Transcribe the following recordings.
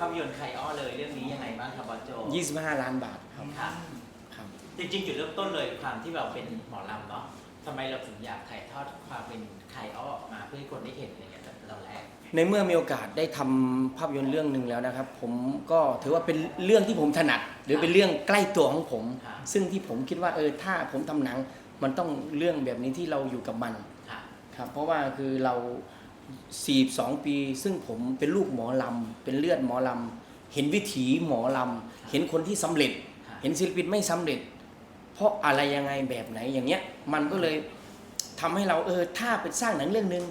ภาพยนตร์ไคอ้อเลยเรื่องนี้ยังไงบ้างครับบอสโจ25 ล้านบาทครับครับครับ จริงๆจุดเริ่มต้นเลยความที่เราเป็นหมอลำเนาะทำไมเราถึงอยากถ่ายทอดความเป็นไคอ้อออกมาเพื่อให้คนได้เห็นอะไรเงี้ยแต่เราแรก ในเมื่อมีโอกาสได้ทำภาพยนตร์เรื่องหนึ่งแล้วนะครับ ผมก็ถือว่าเป็นเรื่องที่ผมถนัด หรือเป็นเรื่องใกล้ตัวของผม ครับ ซึ่งที่ผมคิดว่าเออถ้าผมทำหนัง มันต้องเรื่องแบบนี้ที่เราอยู่กับมัน ค่ะ ครับเพราะว่าคือเรา 42 ปี ซึ่งผมเป็นลูกหมอลำ เป็นเลือดหมอลำ เห็นวิถีหมอลำ เห็นคนที่สำเร็จค่ะเห็นศิลปินไม่สำเร็จ เพราะอะไรยังไงแบบไหนอย่างเงี้ย มันก็เลยทำให้เราเออถ้าเป็นสร้างหนังเรื่องหนึ่ง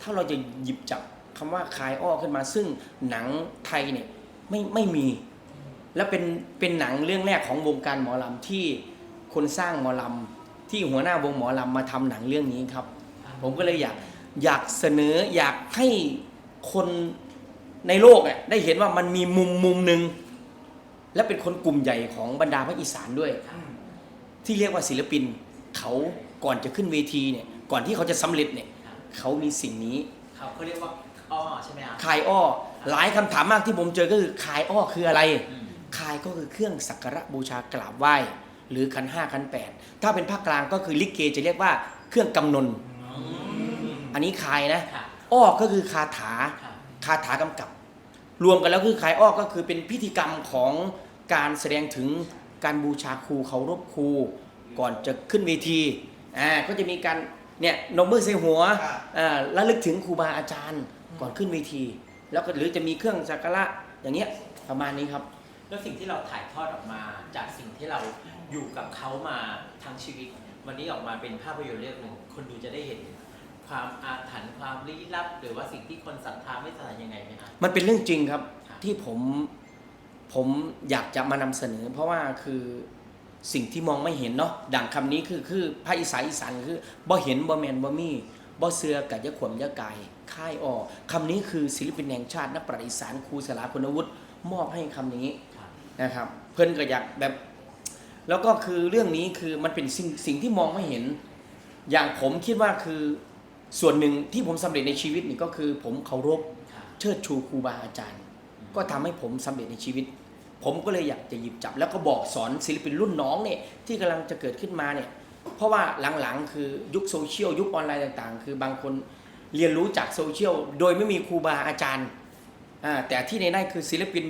ถ้าเราจะหยิบจับคำว่าคายอ้อขึ้นมา ซึ่งหนังไทยเนี่ยไม่ไม่มี และเป็นเป็นหนังเรื่องแรกของวงการหมอลำที่คนสร้างหมอลำที่หัวหน้าวงหมอลำมาทำหนังเรื่องนี้ครับ ผมก็เลยอยาก อยากเสนออยากให้คนในโลกเนี่ยได้เห็นว่ามันมีมุมมุมหนึ่งและเป็นคนกลุ่มใหญ่ของบรรดาภาคอีสานด้วย ที่เรียกว่าศิลปิน เขาก่อนจะขึ้นเวทีเนี่ยก่อนที่เขาจะสำเร็จเนี่ยครับเขามีสิ่งนี้เขาเขาเรียกว่าอ้อใช่ไหมครับคายอ้อหลายคำถามมากที่ผมเจอก็คือคายอ้อคืออะไรอืมคายก็คือเครื่องสักการะบูชากราบไหว้ หรือขันห้าขันแปดถ้าเป็นภาคกลางก็คือลิเกจะเรียกว่าเครื่องกำนน อันนี้คายนะ ค่ะอ้อก็คือคาถา ค่ะคาถากำกับ รวมกันแล้วคือคายอ้อก็คือเป็นพิธีกรรมของการแสดงถึงการบูชาครูเคารพครูก่อนจะขึ้นเวทีอ่าก็จะมีการเนี่ยนมมือใส่หัวครับ อ่าระลึกถึงครูบาอาจารย์ก่อนขึ้นเวที แล้วก็หรือจะมีเครื่องสักการะอย่างเงี้ยประมาณนี้ครับ แล้วสิ่งที่เราถ่ายทอดออกมา จากสิ่งที่เราอยู่กับเขามาทั้งชีวิต วันนี้ออกมาเป็นภาพยนตร์เรื่องหนึ่งคนดูจะได้เห็น ความอาถรรพ์ความลี้ลับ หรือว่าสิ่งที่คนศรัทธาไม่ศรัทธายังไงไหมครับ มันเป็นเรื่องจริงครับครับ ที่ผมผมอยากจะมานำเสนอ เพราะว่าคือสิ่งที่มองไม่เห็นเนาะดังคำนี้คือคือภาคอีสานอีสานคือบ่เห็นบ่แมนบ่มีบ่เสือกัดยะขวมยะกายค่ายออคำนี้คือศิลปินแห่งชาตินักประวัติศาสตร์ครูสลาคุณวุฒิมอบให้คำนี้ ครับ นะครับเพิ่นก็อยากแบบ แล้วก็คือเรื่องนี้คือมันเป็นสิ่งสิ่งที่มองไม่เห็น อย่างผมคิดว่าคือ ส่วนหนึ่งที่ผมสำเร็จในชีวิตนี่ก็คือ ผมเคารพครับเชิดชูครูบาอาจารย์ ก็ทำให้ผมสำเร็จในชีวิต ผมก็เลยอยากจะหยิบจับ แล้วก็บอกสอนศิลปินรุ่นน้องเนี่ยที่กำลังจะเกิดขึ้นมาเนี่ยเพราะว่าหลังๆ คือยุคโซเชียลยุคออนไลน์ต่างๆ คือบางคนเรียนรู้จากโซเชียลโดยไม่มีครูบาอาจารย์อ่าแต่ที่ในนั้นคือศิลปิน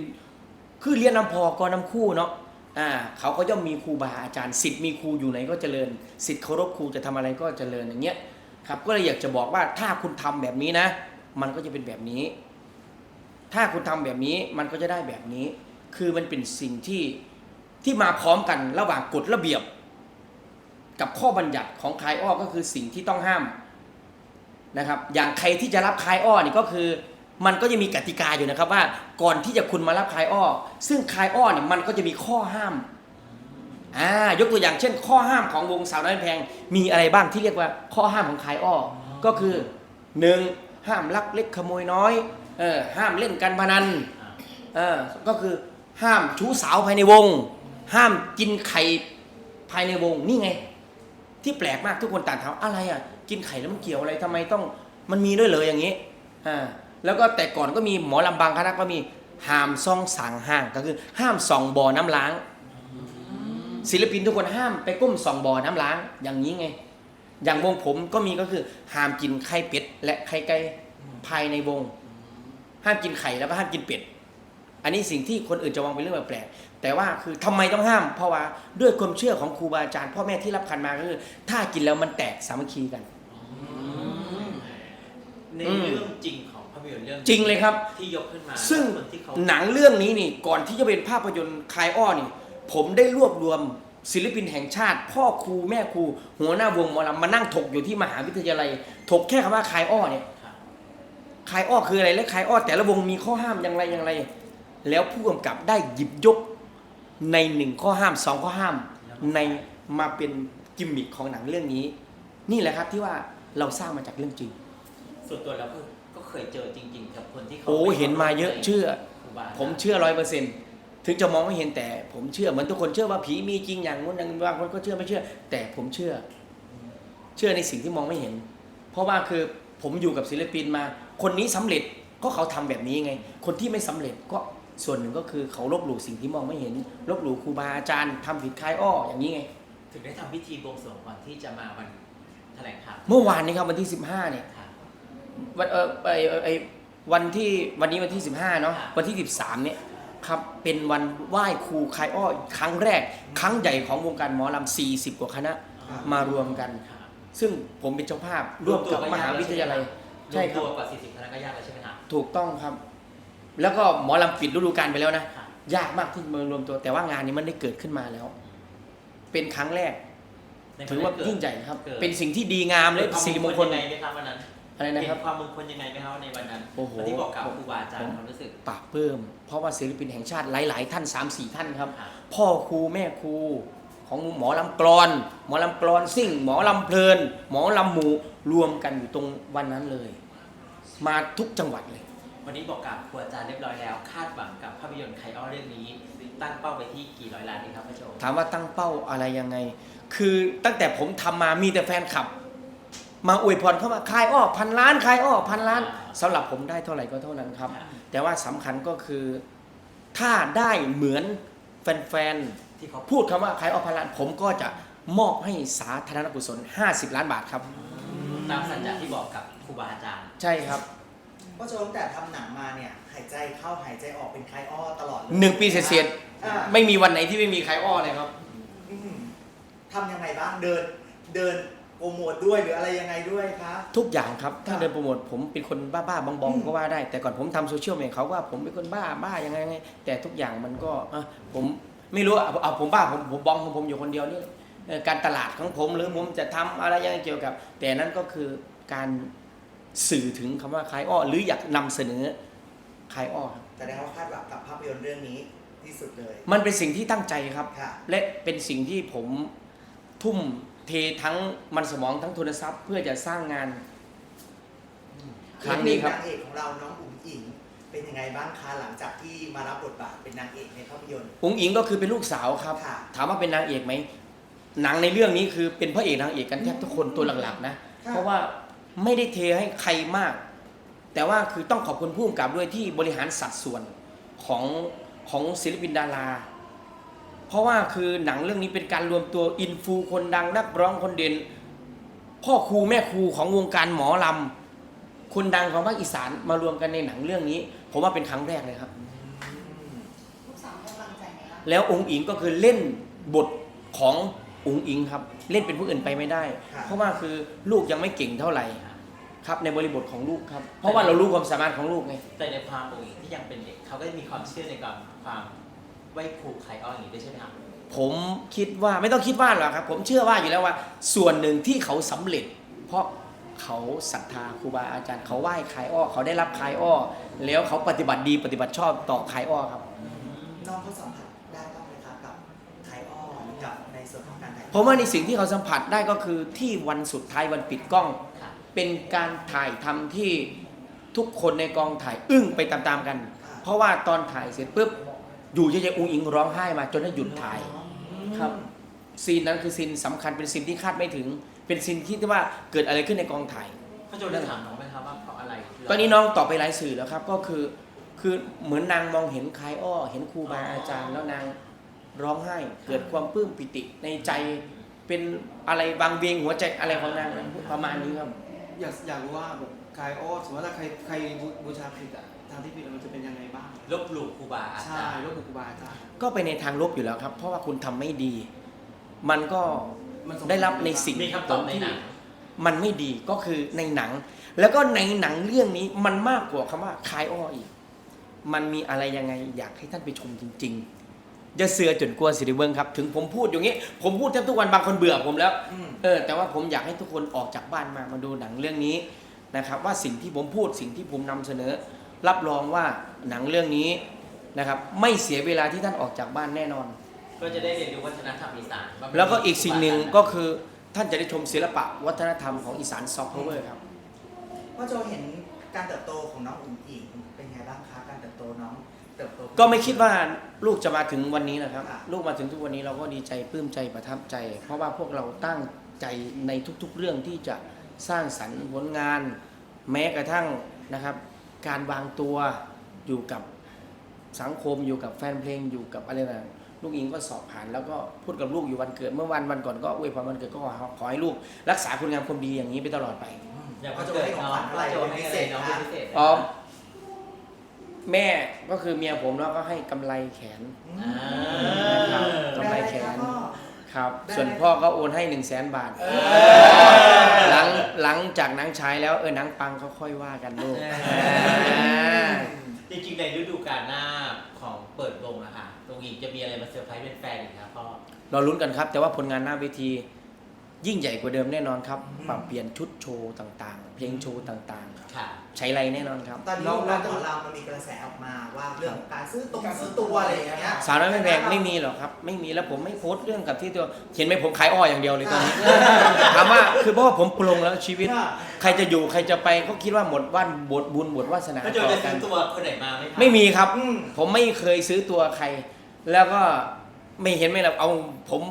คือเรียนนำพอกรนำคู่เนาะอ่าเขาก็ย่อมมีครูบาอาจารย์สิทธิ์มีครูอยู่ไหนก็เจริญสิทธิ์เคารพครูจะทำอะไรก็เจริญอย่างเงี้ย ครับก็เลยอยากจะบอกว่าถ้าคุณทำแบบนี้นะ มันก็จะเป็นแบบนี้ ถ้าคุณทำแบบนี้มันก็จะได้แบบนี้ คือมันเป็นสิ่งที่ที่มาพร้อมกันระหว่างกฎระเบียบ กับข้อบัญญัติของคายอ้อก็คือสิ่งที่ต้องห้ามนะครับ อย่างใครที่จะรับคายอ้อนี่ก็คือ มันก็จะมีกติกาอยู่นะครับว่าก่อนที่จะคุณมารับคายอ้อ ซึ่งคายอ้อเนี่ยมันก็จะมีข้อห้าม อ่ายกตัวอย่างเช่น ข้อห้ามของวงสาวน้อยแพง มีอะไรบ้างที่เรียกว่าข้อห้ามของคายอ้อก็คือหนึ่งห้ามลักเล็กขโมยน้อยเออห้ามเล่นการพนันเออก็คือห้ามชู้สาวภายในวง ห้ามกินไข่ภายในวงนี่ไง ที่แปลกมากทุกคนต่างถามอะไรอะกินไข่แล้วมันเกี่ยวอะไรทำไมต้องมันมีด้วยเลยอย่างนี้อ่าแล้วก็แต่ก่อนก็มีหมอลำบางคณะก็มีห้ามซ่องสางห้างก็คือ ห้ามส่องบ่อน้ำล้าง ศิลปินทุกคนห้ามไปก้มส่องบ่อน้ำล้างอย่างนี้ไง อย่างวงผมก็มีก็คือห้ามกินไข่เป็ดและไข่ไก่ภายในวง ห้ามกินไข่แล้วก็ห้ามกินเป็ด อันนี้สิ่งที่คนอื่นจะมองเป็นเรื่องแปลกๆแต่ว่าคือทำไมต้องห้าม เพราะว่าด้วยความเชื่อของครูบาอาจารย์พ่อแม่ที่รับคันมาก็คือ ถ้ากินแล้วมันแตกสามัคคีกันในอืมเรื่องจริงของภาพยนตร์เรื่องจริงเลยครับที่ยกขึ้นมาซึ่งคนที่เขาหนังเรื่องนี้นี่ก่อนที่จะเป็นภาพยนตร์คลายอ้อนี่ ผมได้รวบรวมศิลปินแห่งชาติ พ่อครูแม่ครูหัวหน้าวงหมอลำมานั่งถกอยู่ที่มหาวิทยาลัย ถกแค่คำว่าคลายอ้อเนี่ยครับคลายอ้อคืออะไรและคลายอ้อแต่ละวงมีข้อห้ามอย่างไรอย่างไร แล้วผู้กำกับได้หยิบยกในหนึ่งข้อห้ามสองข้อห้ามในมาเป็นกิมมิคของหนังเรื่องนี้ นี่แหละครับที่ว่าเราสร้างมาจากเรื่องจริง ส่วนตัวเราก็ก็เคยเจอจริงๆกับคนที่เขาโอ้เห็นมาเยอะเชื่อครูบาอาจารย์ผมเชื่อร้อยเปอร์เซ็นต์ ถึงจะมองไม่เห็นแต่ผมเชื่อเหมือนทุกคนเชื่อว่าผีมีจริงอย่างนู้นอย่างนี้บางคนก็เชื่อไม่เชื่อ แต่ผมเชื่อ เชื่อในสิ่งที่มองไม่เห็น เพราะว่าคือผมอยู่กับศิลปินมา คนนี้สำเร็จก็เขาทำแบบนี้ไง คนที่ไม่สำเร็จก็ส่วนหนึ่งก็คือเขาลบหลู่สิ่งที่มองไม่เห็น ลบหลู่ครูบาอาจารย์ทำผิดคลายอ้ออย่างนี้ไง ถึงได้ทำพิธีบวงสรวงก่อนที่จะมาวันแถลงข่าวเมื่อวานนี้ครับวันที่ 15เนี่ยค่ะวันเออไอเอ่อไอวันที่วันนี้วันที่ 15เนาะค่ะวันที่ 13เนี่ย ครับเป็นวันไหว้ครูคลายอ้อครั้งแรก ครั้งใหญ่ของวงการหมอลำ40 กว่าคณะมารวมกันค่ะซึ่งผมเป็นเจ้าภาพร่วมกับมหาวิทยาลัยใช่ครับวมตัวกว่า40คณะก็ยากแล้วใช่ไหมครับถูกต้องครับ แล้วก็หมอลำปิดฤดูกาลไปแล้วนะค่ะยากมากที่มารวมตัว แต่ว่างานนี้มันได้เกิดขึ้นมาแล้ว เป็นครั้งแรกถือว่ายิ่งใหญ่ครับกิดเป็นสิ่งที่ดีงามและเกิดสิริมงคลยังไงไหมครับวันนั้น อะไรนะครับเห็ความมงคลยังไงไหมครับในวันนั้นโอ้โห วันที่บอกกล่าวครูบาอาจารย์ความรู้สึกปราบเพิ่มเพราะว่าศิลปินแห่งชาติหลาย ๆ ท่าน 3 4 ท่านครับค่ะพ่อครูแม่ครูของหมอลำกรอน หมอลำกรอนซิ่ง หมอลำเพลิน หมอลำหมูรวมกันอยู่ตรงวันนั้นเลย มาทุกจังหวัดเลย วันนี้บอกกับครูอาจารย์เรียบร้อยแล้ว คาดหวังกับภาพยนตร์ไคอ้อเรื่องนี้ ตั้งเป้าไปที่กี่ร้อยล้านดีครับพระโจถามว่าตั้งเป้าอะไรยังไง คือตั้งแต่ผมทำมามีแต่แฟนคลับ มาอวยพรเข้ามาคายอ้อพันล้านคายอ้อพันล้านสำหรับผมได้เท่าไหร่ก็เท่านั้นครับ แต่ว่าสำคัญก็คือถ้าได้เหมือนแฟนที่เขาๆพูดคำว่าคายอ้อพันล้าน ผมก็จะมอบให้สาธารณกุศล 50 ล้านบาทครับ ตามสัญญาที่บอกกับครูบาอาจารย์ ใช่ครับเพราะฉะนั้นแต่ทำหนังมาเนี่ย หายใจเข้าหายใจออกเป็นคลายอ้อตลอดเลยหนึ่งปีเศษอ่าๆไม่มีวันไหนที่ไม่มีคายอ้อเลยครับ อืมทำยังไงบ้างเดินเดินโป รโมทด้วยหรืออะไรยังไงด้วยคะ ทุกอย่างครับถ้าครับเดินโปรโมทผมเป็นคนบ้าบ้าๆบองบองอืมก็ว่าได้ แต่ก่อนผมทำโซเชียลมีเดียเขาว่าผมเป็นคนบ้าบ้ายังไงยังไงแต่ทุกอย่างมันก็อะผมไม่รู้อะเอาผมบ้าผมผมบองของผมอยู่คนเดียวนี่เอ่อการตลาดของผมหรือผมจะทำอะไรยังไงเกี่ยวกับ แต่นั้นก็คือการสื่อถึงคำว่าคลายอ้อหรืออยากนำเสนอคลายอ้อครับแต่ได้ว่าคาดหวังกับภาพยนตร์เรื่องนี้ที่สุดเลยมันเป็นสิ่งที่ตั้งใจครับ ค่ะ และเป็นสิ่งที่ผมทุ่ม เททั้งมันสมองทั้งทุนทรัพย์เพื่อจะสร้างงาน ครั้งนี้ครับนางเอกของเราน้องอุ๋งอิงเป็นยังไงบ้างคะหลังจากที่มารับบทบาทเป็นนางเอกในภาพยนตร์ อุ๋งอิงก็คือเป็นลูกสาวครับ ค่ะ ถามว่าเป็นนางเอกไหมหนังในเรื่องนี้คือเป็นพระเอกนางเอกกันแทบทุกคนตัวหลักๆนะ ค่ะ เพราะว่าไม่ได้เทให้ใครมาก แต่ว่าคือต้องขอบคุณผู้กำกับด้วยที่บริหารสัดส่วนของของศิลปินดาราเพ ราะว่าคือหนังเรื่องนี้เป็นการรวมตัวอินฟูคนดังนักร้องคนเด่น พ่อครูแม่ครูของวงการหมอลำคนดังของภาคอีสานมารวมกันในหนังเรื่องนี้ ผมว่าเป็นครั้งแรกเลยครับอืมลูกสาวให้กำลังใจไหมล่ะแล้วองค์อิงก็คือเล่นบทขององค์อิงครับ เล่นเป็นผู้อื่นไปไม่ได้ค่ะเพราะว่าคือลูกยังไม่เก่งเท่าไหร่ครับในบริบทของลูกครับ เพราะว่าเรารู้ความสามารถของลูกไง แต่ในความองค์หญิงที่ยังเป็นเด็กเขาก็จะมีความเชื่อในความความ ไหว้ครูไคอ้ออย่างนี้ด้วยใช่ไหมครับ ผมคิดว่าไม่ต้องคิดว่าหรอกครับ ผมเชื่อว่าอยู่แล้วว่า ส่วนหนึ่งที่เขาสำเร็จ เพราะเขาศรัทธาครูบาอาจารย์เขาไหว้คายอ้อเขาได้รับคายอ้อแล้วเขาปฏิบัติดีปฏิบัติชอบต่อคายอ้อครับ น้องเขาสัมผัสได้บ้างไหมคะกับคลายอ้อกับในส่วนของการถ่ายทอดผมว่าในสิ่งที่เขาสัมผัสได้ก็คือที่วันสุดท้ายวันปิดกล้อง ค่ะเป็นการถ่ายทำที่ทุกคนในกองถ่ายอึ้งไปตามๆกัน เพราะว่าตอนถ่ายเสร็จปุ๊บ อยู่เฉยๆอุ้งอิงร้องไห้มาจนได้หยุดถ่ายครับซีนนั้นคือซีนสำคัญเป็นซีนที่คาดไม่ถึง เป็นซีนที่ว่าเกิดอะไรขึ้นในกองถ่าย พระโจได้ถามน้องไหมครับว่าเพราะอะไรตอนนี้น้องตอบไปหลายสื่อแล้วครับ ก็คือคือเหมือนนางมองเห็นคลายอ้อ เห็นครูบาอาจารย์ แล้วนางร้องไห้ เกิดความปลื้มปิติในใจเป็นอะไรบางเวียงหัวใจอะไรของนางนะประมาณนี้ครับ อยากอยากรู้ว่าแบบใครอ้อสมมติว่าถ้าใครใครบูบูชาผิดอะทางที่ผิดมันจะเป็นยังไงบ้าง ลบหลู่ครูบาอาใช่จารย์รถครูบาอาจารย์ก็ไปในทางลบอยู่แล้วครับ เพราะว่าคุณทำไม่ดี มันก็ มันส่งได้รับในสิ่ง มีคำตอบในหนังมันไม่ดีก็คือในหนัง แล้วก็ในหนังเรื่องนี้มันมากกว่าคำว่าคลายอ้ออีก มันมีอะไรยังไงอยากให้ท่านไปชมจริงๆจะเสือจนกลัวสิริเบิงครับ ถึงผมพูดอย่างนี้ ผมพูดแทบทุกวันบางคนเบื่อผมแล้ว อืมเออแต่ว่าผมอยากให้ทุกคนออกจากบ้านมามาดูหนังเรื่องนี้นะครับ ว่าสิ่งที่ผมพูดสิ่งที่ผมนำเสนอ รับรองว่าหนังเรื่องนี้นะครับไม่เสียเวลาที่ท่านออกจากบ้านแน่นอน ก็จะได้เรียนรู้วัฒนธรรมอีสานว่าแล้วก็อีกสิ่งหนึ่งก็คือท่านจะได้ชมศิลปะวัฒนธรรมของอีสานซอฟต์พาวเวอร์ครับพ่อโจเห็นการเติบโตของน้องอุ๋งอิงเป็นไงบ้างคะการเติบโตน้องเติบโตก็ไม่คิดว่าลูกจะมาถึงวันนี้นะครับค่ะลูกมาถึงทุกวันนี้เราก็ดีใจปลื้มใจประทับใจ เพราะว่าพวกเราตั้งใจในทุกๆเรื่องที่จะสร้างสรรค์ผลงาน แม้กระทั่งนะครับ การวางตัวอยู่กับสังคมอยู่กับแฟนเพลงอยู่กับอะไรต่างๆลูกอิงก็สอบผ่านแล้วก็พูดกับลูกอยู่วันเกิด เมื่อวันวันก่อนก็อวยพรวันเกิดก็ขอให้ลูก รักษาคุณงามความดีอย่างนี้ไปตลอดไปอยากพ่อโจเกิดให้ของขวัญอะไรอโจเป็นพิเศษน้องคะเป็นพิเศษอ๋อแม่ก็คือเมียผมแล้วก็ให้กำไรแขนอ่าครับกำไรแขน ครับได้ส่วนไหมพ่อก็โอนให้หนึ่งแสนบาท หลังหลังจากหนังฉายแล้วเออหนังปังเขาค่อยว่ากันลูกเอออ่าจริงๆในฤดูกาลหน้าของเปิดวงอะค่ะตรงอีกจะมีอะไรมาเซอร์ไพรส์เป็นแฟนอีกครับพ่อ เราลุ้นกันครับ แต่ว่าผลงานหน้าเวที ยิ่งใหญ่กว่าเดิมแน่นอนครับ ปรับเปลี่ยนชุดโชว์ต่างๆ เพลงโชว์ต่างค่ะๆใช้ไรแน่นอนครับ ตอนนี้วงการหมอลำมันมีกระแสออกมาว่าเรื่องของการซื้อตรงซื้อตัวอะไรอย่างเงี้ยสาวน้อยไม่แพงไม่มีหรอกครับ ไม่มีแล้วผมไม่โพสต์เรื่องกับที่ตัวเห็นไหมผมขายอ้ออย่างเดียวเลยตอนนี้ ถามว่าคือเพราะว่าผมปลงแล้วชีวิต ใครจะอยู่ใครจะไปก็คิดว่าหมดวันบทบุญหมดวาสนาพ่อโจต่จะอกัซื้น อตัวคนไหนมาไหมคะไม่มีครับอืมผมไม่เคยซื้อตัวใคร แล้วก็ไม่เห็นไหมล่ะเอาผม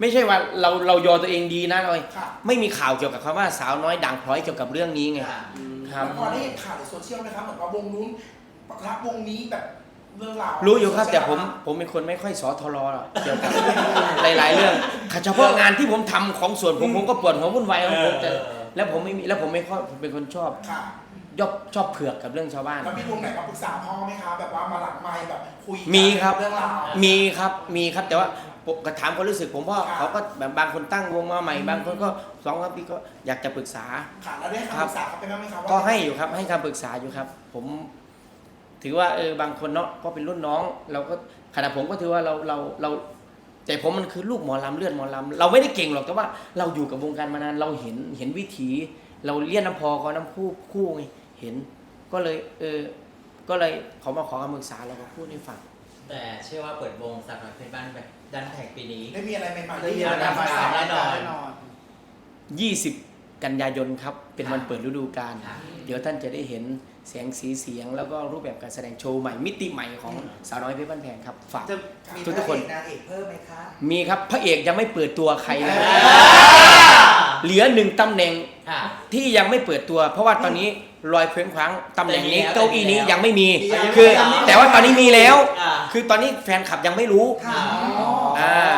ไม่ใช่ว่าเราเรายอตัวเองดีนะเลยค่ะไม่มีข่าวเกี่ยวกับคำว่าสาวน้อยด่างพร้อยเกี่ยวกับเรื่องนี้ไงค่ะครับพอได้เห็นข่าวในโซเชียลไหมครับเหมือนว่าวงนู้นปะทะวงนี้แบบเรื่องราวรู้อยู่ครับแต่ผมผมเป็นคนไม่ค่อยสอทรหรอกเกี่ยวกับ หลาย ๆ เรื่องเฉพาะงานที่ผมทำของส่วนผมผมก็ปวดหัววุ่นวายของผมแต่เออแล้วผมไม่มีแล้วผมไม่ค่อยผมเป็นคนชอบค่ะยอบชอบเผือกกับเรื่องชาวบ้าน แล้วมีวงไหนมาปรึกษาพ่อไหมคะแบบว่ามาหลังไมค์แบบคุยกันมีครับ เรื่องราวมีครับมีครับแต่ว่า ผมก็ถามความรู้สึกผมเพราะครับเขาก็แบบบางคนตั้งวงมาใหม่ บางคนก็สองสามปีก็อยากจะปรึกษา ค่ะแล้วได้ครัคำบปรึกษาเขาไปบ้างไหมคะว่าก็ให้อยู่ครับให้คำปรึกษาอยู่ครับ ผม ถือว่าเออบางคนเนาะก็เป็นรุ่นน้อง เราก็ขณะผมก็ถือว่าเราเราเราแต่ผมมันคือลูกหมอลำเลือดหมอลำเราไม่ได้เก่งหรอกแต่ว่าเราอยู่กับวงการมานานเราเห็นเห็นวิถี เราเลี้ยนน้ำพอก็น้ำคู่คู่ไงเห็น ก็เลย เออ ก็เลยเขามาขอคำปรึกษาเราก็พูดให้ฟังแต่เชื่อว่าเปิดวงสักหน่อยเป็นบ้านแบบ ดันแท็กปีนี้ ได้มีอะไรใหม่ๆได้ยินอะไรได้มาแน่นอนแน่นอน 20 กันยายนครับ เป็นวันเปิดฤดูกาลค่ะเดี๋ยวท่านจะได้เห็นแสงสีเสียง แล้วก็รูปแบบการแสดงโชว์ใหม่ มิติใหม่ของสาวน้อยเพชรบ้านแพงครับ ฝาก จะมีทุกพทุระกคนเอกนางเอกเพิ่มไหมคะ มีครับพระเอกยังไม่เปิดตัวใครนะเหลือหนึ่งตำแหน่ง ค่ะ ที่ยังไม่เปิดตัว เพราะว่าตอนนี้ ลอยเคว้งคว้างตำแหน่งนี้แต่มีแล้วเก้าอี้นี้ยังไม่มีแต่มีแล้วคือยังไม่มีแต่ว่าตอนนี้มีแล้วอ่าคือตอนนี้แฟนคลับยังไม่รู้ค่ะอ๋อออ่า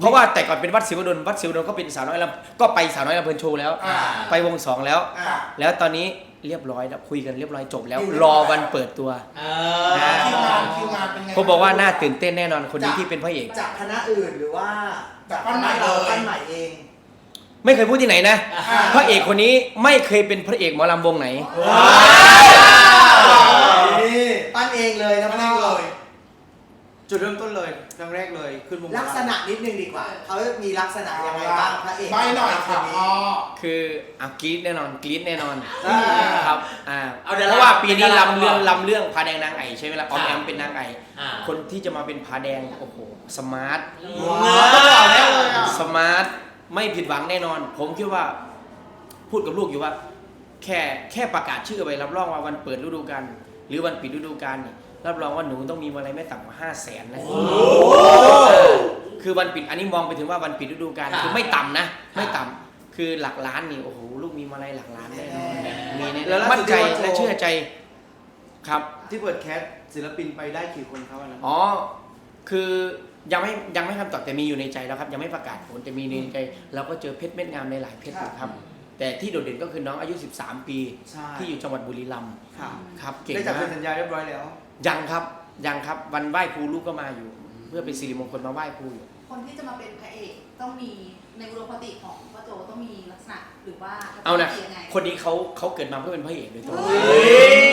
เพราะว่าแต่ก่อนเป็นวัดศิวดลวัดศิวดลก็เป็นสาวน้อยลำก็ไปสาวน้อยลำเพลินโชว์แล้วอ่าไปวงสองแล้วอ่าแล้วตอนนี้เรียบร้อยแล้วคุยกันเรียบร้อยจบแล้วอยู่รอวันเปิดตัวเออ่าคิวงานอคิวงานเป็นไงผมบอกว่าน่าตื่นเต้นแน่นอนคนนี้ที่เป็นพระเอกจากคณะอื่นหรือว่าจากปั้นใหม่เลเรายปั้นใหม่เอง ไม่เคยพูดที่ไหนนะอ่าพระเอกคนนี้ไม่เคยเป็นพระเอกหมอลำวงไหน นี่ปั้นเองเลยนะปั้นพ่เองเลอยจุดเริ่มต้นเลยครั้งแรกเลยขึ้นวงลักษณะนิดนึงดีกว่า เขามีลักษณะยังไงบ้างพระเอกใบหน่อยค่ะพ่อ คืออะกรี๊ดแน่นอนกรี๊ดแน่นอนอ่าครับอ่าเอาดาราเพราะว่าปีนี้เป็นดาราลำเรื่องก่อนลำเรื่องพาแดงนางไอใช่ไหมล่ะออมแอมเป็นนางไออ่า คนที่จะมาเป็นพาแดงโอ้โหสมาร์ท ว้าวแล้วสมาร์ท ไม่ผิดหวังแน่นอน ผมคิดว่าพูดกับลูกอยู่ว่า แค่แค่ประกาศชื่อไปรับรองว่าวันเปิดฤดูกาลหรือวันปิดฤดูกาลเนี่ยรับรองว่าหนูต้องมีอะไรไม่ต่ำกว่าห้าแสนนะเออคือวันปิดอันนี้มองไปถึงว่าวันปิดฤดูกาลค่ะคือไม่ต่ำนะค่ะไม่ต่ำคือหลักล้านนี่โอ้โหลูกมีมาลัยหลักล้านแน่นอนแน่มีแน่แล้วล่าสุดมั่นใจที่ว่าโชว์และเชื่อใจครับที่เปิดแคสศิลปินไปได้กี่คนครับวันนั้นอ๋อคือ ยังไม่ยังไม่คำตอบแต่มีอยู่ในใจแล้วครับ ยังไม่ประกาศผลแต่มีในใจเราก็เจอเพชรเม็ดงามในหลายเพชรอยู่ครับ แต่ที่โดดเด่นก็คือน้องอายุ 13 ปี ใช่ ที่อยู่จังหวัดบุรีรัมย์ค่ะครับเก่งได้จับมาเซ็กนสัญญาเรียบร้อยแล้ว ยังครับยังครับวันไหว้ครูลูกก็มาอยู่ เพื่อเป็นสิริมงคลมาไหว้ครูอยู่ คนที่จะมาเป็นพระเอกต้องมีในอุดมคติของพ่อโจต้องมีลักษณะหรือว่าเอานะทัศคติยังไงคนนี้เขาเขาเกิดมาเพื่อเป็นพระเอกโดยตรง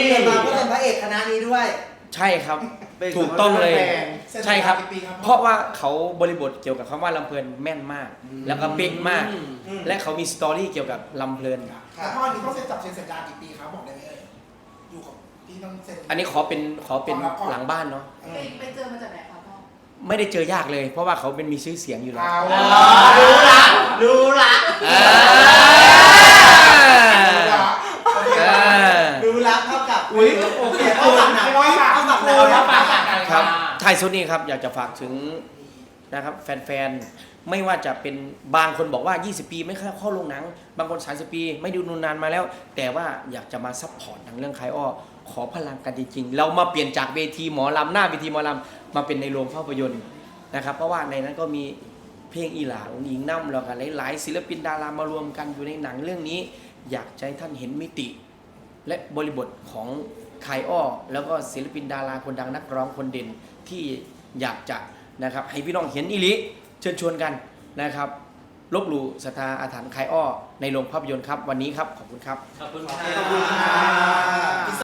เกิดมาก็เป็นพระเอกคณะนี้ด้วย ใช่ครับ เป็นถูกต้องเลย แพงเซ็นสัญญาใช่ครับ กี่ปีครับ เพราะว่าเขาบริบทเกี่ยวกับคำว่าลำเพลินแม่นมาก แล้วก็เป๊กมาก อืมอืมและเขามีสตอรี่เกี่ยวกับลำเพลินแต่พ่อนี่ต้องเซ็นจับเซ็นสัญญากี่ปีครับบอกได้ไหมเอ่ยอยู่กับที่ต้องเซ็น อันนี้ขอเป็นขอเป็นขอรับก่อน หลังบ้านเนาะเอไปอไปเจอมาจากไหนคะพ่อไม่ได้เจอยากเลย เพราะว่าเขาเป็นมีชื่อเสียงอยู่แล้ว เอาอ๋อรู้ละ รู้ละอ่าอ่าดูรักเท่ากับอุ๊ยโอเคเท่ากับหนังเท่ากับ หนังรู้แล้ละวปากกันครับท้ายสุดนี้ครับอยากจะฝากถึงนะครับแฟนๆ ไม่ว่าจะเป็นบางคนบอกว่า 20 ปีไม่เข้าเข้าโรงหนัง บางคน 30 ปี ไม่ดูนูนนานมาแล้ว แต่ว่าอยากจะมาซัพพอร์ตหนังเรื่องคายอ้อขขอพลังกันจริงๆ เรามาเปลี่ยนจากเวทีหมอลำหน้าเวทีหมอลำมาเป็นในโรงภาพยนตร์นะครับ เพราะว่าในนั้นก็มีเพลงอีหลาองค์หญิงน้ำแล้วกันหลายๆศิลปินดารามารวมกันอยู่ในหนังเรื่องนี้ อยากจะให้ท่านเห็นมิติ และบริบทของ ขายอ้อ แล้วก็ศิลปินดาราคนดังนักร้องคนเด่นที่อยากจะนะครับให้พี่น้องเห็นอิลิเชิญชวนกันนะครับ ลบหลู่ศรัทธาอาถรรพ์ขายอ้อ ในโรงภาพยนตร์ครับ วันนี้ครับ ขอบคุณครับ ขอบคุณครับ